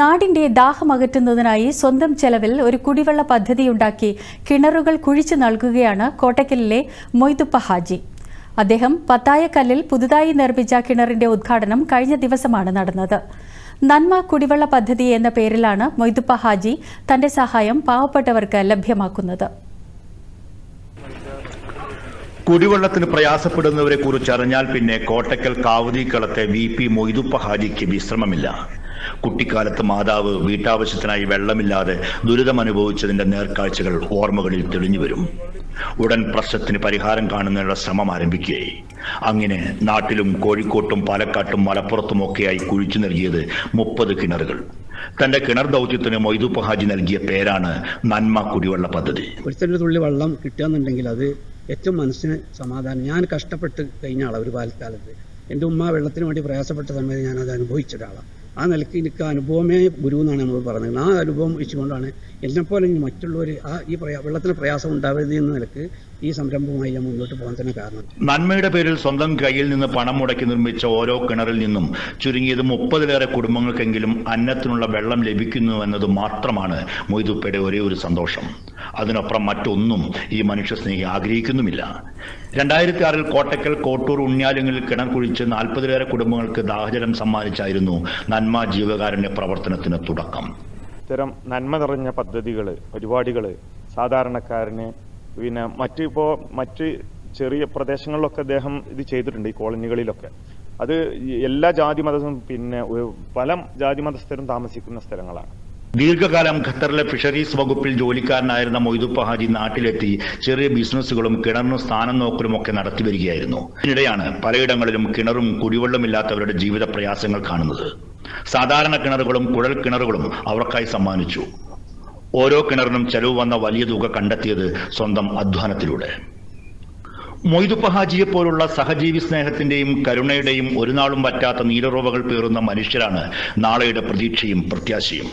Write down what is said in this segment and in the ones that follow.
നാടിന്റെ ദാഹമകറ്റുന്നതിനായി സ്വന്തം ചെലവിൽ ഒരു കുടിവെള്ള പദ്ധതിയുണ്ടാക്കി കിണറുകൾ കുഴിച്ചു നൽകുകയാണ് കോട്ടക്കലിലെ മൊയ്തുപ്പ ഹാജി. അദ്ദേഹം പത്തായക്കല്ലിൽ പുതുതായി നിർമ്മിച്ച കിണറിന്റെ ഉദ്ഘാടനം കഴിഞ്ഞ ദിവസമാണ് നടന്നത്. നന്മ കുടിവെള്ള പദ്ധതി എന്ന പേരിലാണ് മൊയ്തുപ്പ ഹാജി തന്റെ സഹായം പാവപ്പെട്ടവർക്ക് ലഭ്യമാക്കുന്നത്. കുടിവെള്ളത്തിന് പ്രയാസപ്പെടുന്നവരെ കുറിച്ച് അറിഞ്ഞാൽ പിന്നെ കോട്ടക്കൽ കാവുതിക്കളത്തെ വി പി മൊയ്തുപ്പ ഹാജിക്ക് വിശ്രമമില്ല. കുട്ടിക്കാലത്ത് മാതാവ് വീട്ടാവശ്യത്തിനായി വെള്ളമില്ലാതെ ദുരിതമനുഭവിച്ചതിന്റെ നേർക്കാഴ്ചകൾ ഓർമ്മകളിൽ തെളിഞ്ഞു വരും. ഉടൻ പ്രശ്നത്തിന് പരിഹാരം കാണുന്നതിനുള്ള ശ്രമം ആരംഭിക്കുകയായി. അങ്ങനെ നാട്ടിലും കോഴിക്കോട്ടും പാലക്കാട്ടും മലപ്പുറത്തും മലപ്പുറത്തുമൊക്കെയായി കുഴിച്ചു നൽകിയത് മുപ്പത് കിണറുകൾ. തന്റെ കിണർ ദൗത്യത്തിന് മൊയ്തുപഹാജി നൽകിയ പേരാണ് നന്മ കുടിവെള്ള പദ്ധതി. ഒരു തുള്ളി വെള്ളം കിട്ടുകയെന്നുണ്ടെങ്കിൽ അത് ഏറ്റവും മനസ്സിന് സമാധാനം. ഞാൻ കഷ്ടപ്പെട്ട് കഴിഞ്ഞ ആളാണ് ഒരു കാലത്ത് എന്റെ ഉമ്മ വെള്ളത്തിന് വേണ്ടി പ്രയാസപ്പെട്ട സമയത്ത് ഞാനത് അനുഭവിച്ച ഒരാളാണ് ആ നിലയ്ക്ക് എനിക്ക് അനുഭവമേ ഗുരു എന്നാണ് നമ്മൾ പറഞ്ഞത്. ആ അനുഭവം വെച്ചുകൊണ്ടാണ് എന്നെപ്പോലെ ഇനി മറ്റുള്ളവർ ആ ഈ പ്രയാ വെള്ളത്തിന് പ്രയാസം ഉണ്ടാവരുത് എന്ന നിലയ്ക്ക് ഈ സംരംഭവുമായി ഞാൻ മുന്നോട്ട് പോകാൻ തന്നെ കാരണം. നന്മയുടെ പേരിൽ സ്വന്തം കയ്യിൽ നിന്ന് പണം മുടക്കി നിർമ്മിച്ച ഓരോ കിണറിൽ നിന്നും ചുരുങ്ങിയത് മുപ്പതിലേറെ കുടുംബങ്ങൾക്കെങ്കിലും അന്നത്തിനുള്ള വെള്ളം ലഭിക്കുന്നു എന്നത് മാത്രമാണ് മൊയ്തുപ്പയുടെ ഒരേ ഒരു സന്തോഷം. അതിനപ്പുറം മറ്റൊന്നും ഈ മനുഷ്യ സ്നേഹി ആഗ്രഹിക്കുന്നുമില്ല. രണ്ടായിരത്തി ആറിൽ കോട്ടക്കൽ കോട്ടൂർ ഉണ്ണ്യാലുങ്ങളിൽ കിണർ കുഴിച്ച് നാൽപ്പതിലേറെ കുടുംബങ്ങൾക്ക് ദാഹജലം സമ്മാനിച്ചായിരുന്നു നന്മ ജീവകാരുണ്യ പ്രവർത്തനത്തിന് തുടക്കം. ഇത്തരം നന്മ നിറഞ്ഞ പദ്ധതികൾ പരിപാടികൾ സാധാരണക്കാരന് പിന്നെ മറ്റ് ഇപ്പോൾ മറ്റ് ചെറിയ പ്രദേശങ്ങളിലൊക്കെ അദ്ദേഹം ഇത് ചെയ്തിട്ടുണ്ട് ഈ കോളനികളിലൊക്കെ. അത് എല്ലാ ജാതി മതവും പിന്നെ പല ജാതി മതസ്ഥരും താമസിക്കുന്ന സ്ഥലങ്ങളാണ്. ദീർഘകാലം ഖത്തറിലെ ഫിഷറീസ് വകുപ്പിൽ ജോലിക്കാരനായിരുന്ന മൊയ്തുപ്പ ഹാജി നാട്ടിലെത്തി ചെറിയ ബിസിനസ്സുകളും കിണറിനും സ്ഥാനം നോക്കലും ഒക്കെ നടത്തി വരികയായിരുന്നു. ഇതിനിടെയാണ് പലയിടങ്ങളിലും കിണറും കുടിവെള്ളമില്ലാത്തവരുടെ ജീവിത പ്രയാസങ്ങൾ കാണുന്നത്. സാധാരണ കിണറുകളും കുഴൽ കിണറുകളും അവർക്കായി സമ്മാനിച്ചു. ഓരോ കിണറിനും ചെലവ് വന്ന വലിയ തുക കണ്ടെത്തിയത് സ്വന്തം അധ്വാനത്തിലൂടെ. മൊയ്തുപ്പ ഹാജിയെ പോലുള്ള സഹജീവി സ്നേഹത്തിന്റെയും കരുണയുടെയും ഒരു നാളും പറ്റാത്ത നീലറോവകൾ പേറുന്ന മനുഷ്യരാണ് നാളെയുടെ പ്രതീക്ഷയും പ്രത്യാശയും.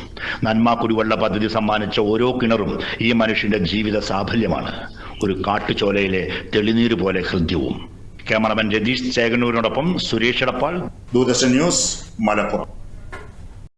നന്മ കുടിവെള്ള പദ്ധതി സമ്മാനിച്ച ഓരോ കിണറും ഈ മനുഷ്യന്റെ ജീവിത സാഫല്യമാണ്. ഒരു കാട്ടുചോലയിലെ തെളിനീര് പോലെ ഹൃദ്യവും. ക്യാമറമാൻ രതീഷ് ചേകന്നൂരിനോടൊപ്പം സുരേഷ് എടപ്പാൾ. ദൂരദർശൻ ന്യൂസ് മലപ്പുറം.